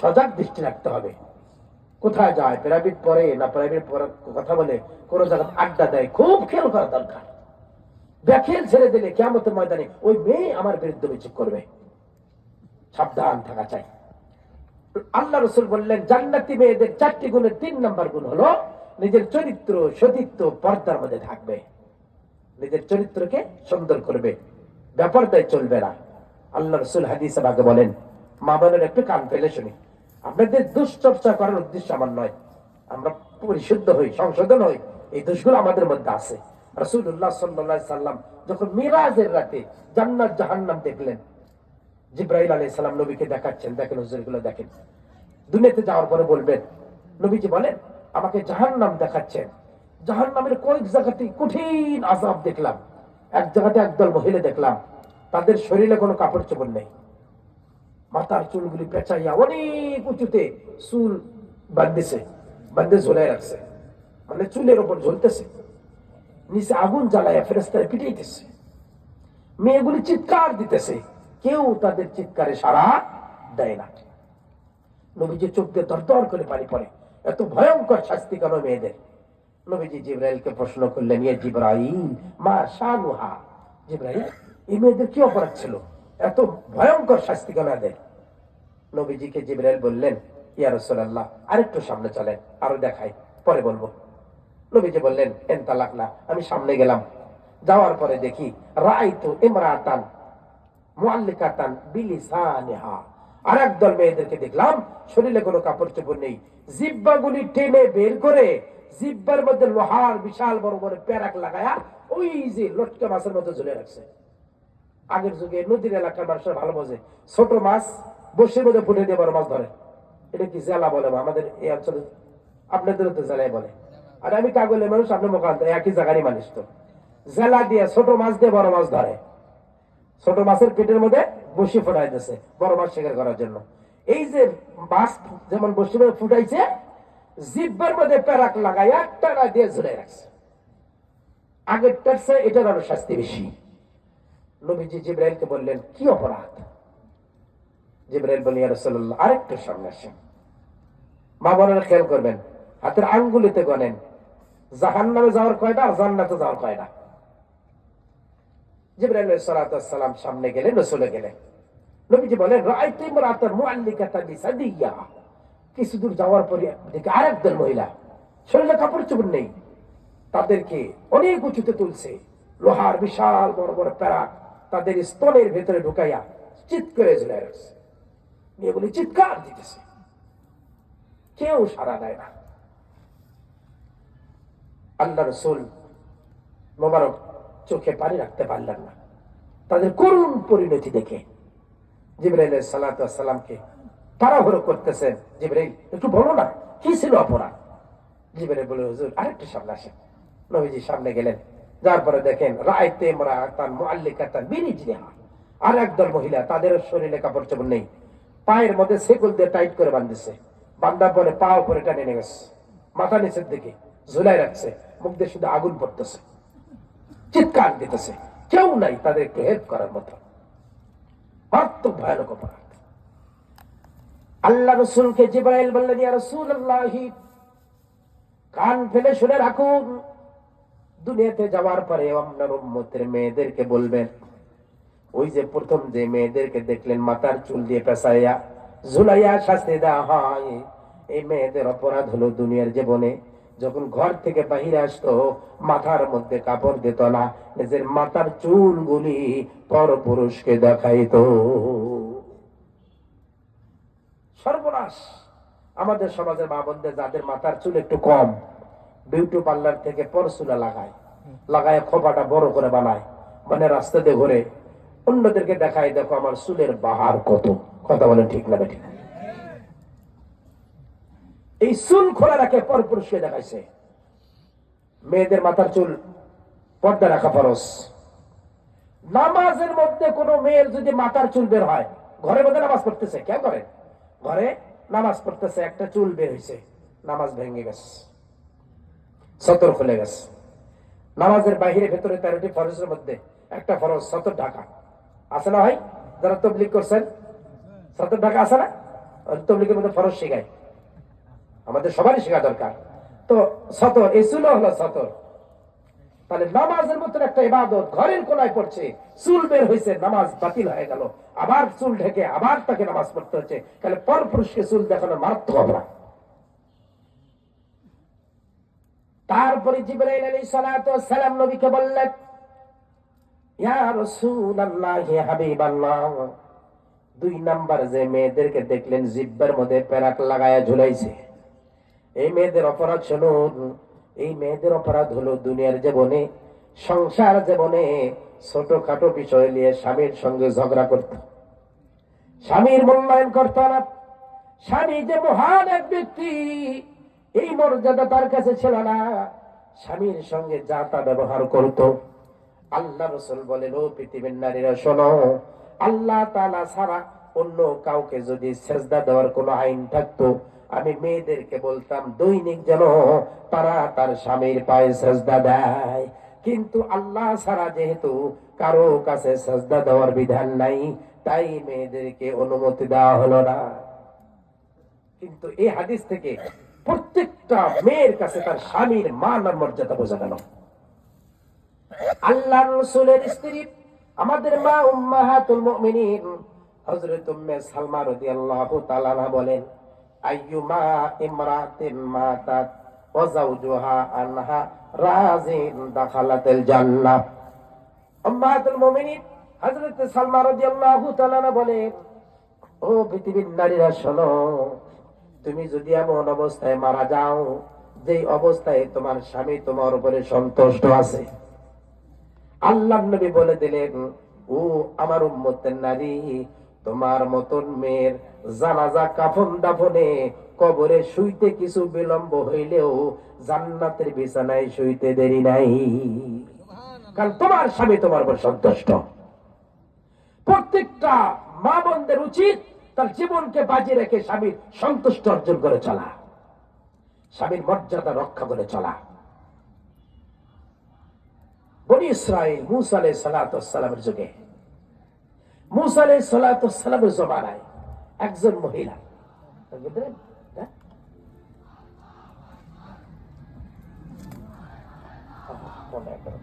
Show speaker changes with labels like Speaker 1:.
Speaker 1: সজাগ দৃষ্টি রাখতে হবে। কোথায় যায়? প্রাইভেট পড়ে না প্রাইভেট পড়ার কথা বলে কোন জায়গায় আড্ডা দেয়? খুব খেয়াল করা দরকার। ব্যাখেল ছেড়ে দিলে কেমতের ময়দানে ওই মেয়ে আমার বিরুদ্ধে অভিযোগ করবে। সাবধান থাকা চাই। আল্লাহ রসুল বললেন, জান্নাতি মেয়েদের চারটি গুণের তিন নম্বর গুণ হলো নিজের চরিত্র, সতীত্ব, পর্দার মধ্যে থাকবে। নিজের চরিত্রকে সুন্দর করবে। ব্যাপারটাই চলবে না। আল্লাহ রসুল হাদিস বলেন মা বোনের একটু কান ফেলে শুনি। আপনাদের দুশ্চর্চা করার উদ্দেশ্য আমার নয়। আমরা পরিশুদ্ধ হই, সংশোধন হই, এই দোষগুলো আমাদের মধ্যে আছে। রসুল্লাহ সাল্লাহ সাল্লাম যখন মিরাজের রাতে জান্নাত জাহান্নাম দেখলেন জিব্রাহিল আলাই সালাম নবীকে দেখাচ্ছেন, দেখেন হুজুরগুলো দেখেন। দুনিয়াতে যাওয়ার পরে বলবেন, নবীজি বলেন, আমাকে জাহান নাম দেখাচ্ছেন। জাহান নামের কয়েক জায়গাতে কঠিন আজাব দেখলাম। এক জায়গাতে একদল মহিলা দেখলাম। তাদের শরীরে কোনো কাপড় চোপড় নেই। মাথার চুলগুলি পেঁচাইয়া অনেক উঁচুতে চুল বাঁধতেছে বান্ধে ঝোলাই রাখছে। মানে চুলের ওপর ঝুলতেছে। নিচে আগুন জ্বালাইয়া ফেরেস্তায় পিটাইতেছে। মেয়েগুলি চিৎকার দিতেছে। কেউ তাদের চিৎকারে সাড়া দেয় না। নবীজি চোখ দিয়ে দরদর করে পানি পড়ে। এত ভয়ঙ্কর শাস্তি কেন মেয়েদের? নবীজি জিব্রাইলকে প্রশ্ন করলেন ইয়ে জিব্রাইল, মা শানুহা। জিব্রাইল, এই মেয়েদের কি অপরাধ ছিল? এত ভয়ঙ্কর শাস্তি কেন এদের? নবীজিকে জিব্রাইল বললেন, ইয়া রাসূলুল্লাহ, আরেকটু সামনে চলেন, আরও দেখাই, পরে বলব। নবীজি বললেন, এন তালাক না, আমি সামনে গেলাম। যাওয়ার পরে দেখি রাইতু ইমরাতান মুআল্লিকাতান বিলিসানিহা। আর একদল মেয়েদেরকে দেখলাম, শরীরে কোনো কাপড় চোপড় নেই। জিব্বাগুলি টেনে বের করে জিব্বার মধ্যে লোহার বিশাল বড় বড় প্যারাক লাগায়া ওই যে লটকা মাছের মতো ঝুলে রাখছে। আগের যুগে নদীর এলাকার মানুষের ভালো বোঝে। ছোট মাছ বসির মধ্যে ফুটে দিয়ে বড় মাছ ধরে। এটা কি জেলা বলে আমাদের এই অঞ্চলে আপনাদের তো জেলায় বলে। আর আমি কাগলের মানুষ আপনি মোকান্ত একই জায়গারই মানুষ তো। জেলা দিয়ে ছোট মাছ দিয়ে বড় মাছ ধরে। ছোট মাছের পেটের মধ্যে বসি ফোটাই দিছে বড় মাছ শিকার করার জন্য। এই যে মাছ যেমন বসি ফুটাইছে, জিব্বার মধ্যে প্যারাক লাগাই একটা দিয়ে ঝুলে রাখছে। আগের টার্সে এটার আরও শাস্তি বেশি। নবীজি জিব্রাইলকে বললেন, কি অপরাধ? জিব্রাইল বলি আরেকটু সামনে আসেন। খেয়াল করবেন, হাতের আঙ্গুলিতে যাওয়ার কয়টা আর জান্নাতে যাওয়ার কয়টা? জিব্রাইল সামনে নবীজি মুআল্লিকাতা বিসাদিয়া কিছু দূর যাওয়ার পরে দেখে আরেকদল মহিলা, শরীরে কাপড় চোপড় নেই, তাদেরকে অনেক উঁচুতে তুলছে, লোহার বিশাল বড় বড় প্যারাক তাদের স্তনের ভেতরে ঢুকাইয়া চিৎ করে ঝুলে মেয়েগুলি চিৎকার দিতেছে। কেউ সারা দেয় না। আল্লাহ রসুল মোবারক চোখে পানি রাখতে পারলেন না। তাদের করুণ পরিণতি দেখে জিব্রাইল সালাতামকে তাড়াহুড়ো করতেছেন জিব্রাইল, একটু বলো না, কি ছিল অপরাধ? জিব্রাইল বলে হুজুর, আরেকটু সামনে আসেন। নবীজি সামনে গেলেন। যার পরে দেখেন, রায়তে মরাতান মুআল্লিকাতান বিরিজলিহা আর একদল মহিলা তাদের শরীরে কাপড় চোপড় নেই। পায়ের মধ্যে সেগুল দিয়ে টাইট করে বাঁধতেছে বান্ধা পরে পা উপরে টানে নিয়ে গেছে। মাথা নিচের দিকে ঝুলাই রাখছে। মুখ দিয়ে শুধু আগুন পড়তেছে। চিৎকার দিতেছে। কেউ নাই তাদের একটু হেল্প করার মতো। মারাত্মক ভয়ানক অপরাধ। আল্লাহ রসুলকে জিব্রাইল বললেন, ইয়া রাসূলুল্লাহি, কান ফেলে শুনে রাখুন। দুনিয়াতে যাওয়ার পরে আপনার উম্মতের মেয়েদেরকে বলবেন ওই যে প্রথম যে মেয়েদেরকে দেখলেন, মাথার চুল দিয়ে পেঁচাইয়া, ঝুলাইয়া শাস্তি দেওয়া হয়। এই মেয়েদের অপরাধ হলো দুনিয়ার জীবনে। যখন ঘর থেকে বাহিরে আসতো, মাথার মধ্যে কাপড় দিত না, নিজের মাথার চুলগুলি পর পুরুষকে দেখাইতো। সর্বনাশ! আমাদের সমাজের মা যাদের মাথার চুল একটু কম, বিউটি পার্লার থেকে পরশুলা লাগায় লাগায় খোপাটা বড় করে বানায় মানে রাস্তাতে ঘুরে। অন্যদেরকে দেখায়, দেখো আমার চুলের বাহার কত। কথা বলেন ঠিক না ঠিক এই চুল খোলা রাখে পর পুরুষকে দেখাইছে। মেয়েদের মাথার চুল, পর্দা রাখা ফরস নামাজের মধ্যে কোন মেয়ের যদি মাথার চুল বের হয় ঘরের মধ্যে নামাজ পড়তেছে কেন করে? ঘরে নামাজ পড়তেছে, একটা চুল বের হয়েছে নামাজ ভেঙে গেছে, সতর খুলে গেছে। নামাজের বাহিরে ভেতরে তেরোটি ফরজের মধ্যে একটা ফরজ, সতর ঢাকা। না যারা তবলিক করছেন সতর ঢাকা না? তবলিগের মধ্যে ফরজ শেখায়। আমাদের সবারই শেখা দরকার। তো সতর, এই হলো সতর। তাহলে নামাজের একটা ইবাদত ঘরের কোনায় পড়ছে, চুল বের হয়েছে নামাজ বাতিল হয়ে গেল। আবার চুল ঢেকে, আবার তাকে নামাজ পড়তে হচ্ছে। তাহলে পর পুরুষকে চুল দেখানো মারাত্মক অপরাধ। তারপরে জিবরাইল আলাইহিস সালাম নবীকে বললেন ইয়া রাসূলুল্লাহ ইয়া হাবিবাল্লাহ দুই নাম্বার যে মেয়েদেরকে দেখলেন, জিব্বার মধ্যে প্যারাক লাগায়া ঝুলাইছে। এই মেয়েদের অপরাধ শুনুন, এই মেয়েদের অপরাধ হলো দুনিয়ার জীবনে, সংসার জীবনে ছোটখাটো বিষয় নিয়ে স্বামীর সঙ্গে ঝগড়া করত। স্বামীর মূল্যায়ন করত না। স্বামী যে মহান এক ব্যক্তি, এই মর্যাদা তার কাছে ছিল না। স্বামীর সঙ্গে যা তা ব্যবহার করত। আল্লাহ রসুল বলেন, ও পৃথিবীর নারীরা, শোনো, আল্লাহ তালা ছাড়া অন্য কাউকে যদি সেজদা দেওয়ার কোনো আইন থাকতো, আমি মেয়েদেরকে বলতাম, দৈনিক যেন তারা তার স্বামীর পায়ে সেজদা দেয়। কিন্তু আল্লাহ ছাড়া যেহেতু কারও কাছে সেজদা দেওয়ার বিধান নাই, তাই মেয়েদেরকে অনুমতি দেওয়া হলো না। কিন্তু এই হাদিস থেকে প্রত্যেকটা মেয়ের কাছে তার স্বামীর মান আর মর্যাদা বোঝা গেল। আল্লাহ রসুলের স্ত্রী, আমাদের মা উম্মাহাতুল মুমিনিন। হযরত উম্মে সালমা রাদিয়াল্লাহু তাআলা বলেন আইয়ুমা ইমরাতিন মাতাত ওয়া যাওজুহা আনহা রাজিন দাখালাতিল জান্নাহ। উম্মাহাতুল মুমিনিন, হযরত সালমা রাদিয়াল্লাহু তাআলা বলেন, ও পৃথিবীর নারীরা, শোনো, তুমি যদি এমন অবস্থায় মারা যাও, যেই অবস্থায় তোমার স্বামী তোমার উপরে সন্তুষ্ট আছে আল্লাহ নবী বলে দিলেন, ও আমার উম্মতের নারী, তোমার মতন মেয়ের জানাজা কাফন দাফনে কবরে শুইতে কিছু বিলম্ব হইলেও জান্নাতের বিছানায় শুইতে দেরি নাই। কারণ তোমার স্বামী তোমার উপর সন্তুষ্ট। প্রত্যেকটা মা বোনদের উচিত তার জীবনকে বাজি রেখে স্বামীর সন্তুষ্ট অর্জন করে চলা। স্বামীর মর্যাদা রক্ষা করে চলা। বনি ইসরায়েল মুসা আলাই সালাতামের যুগে মুসা আলাই সালাতামের জমানায় একজন মহিলা বুঝলেন? হ্যাঁ? মনে করো।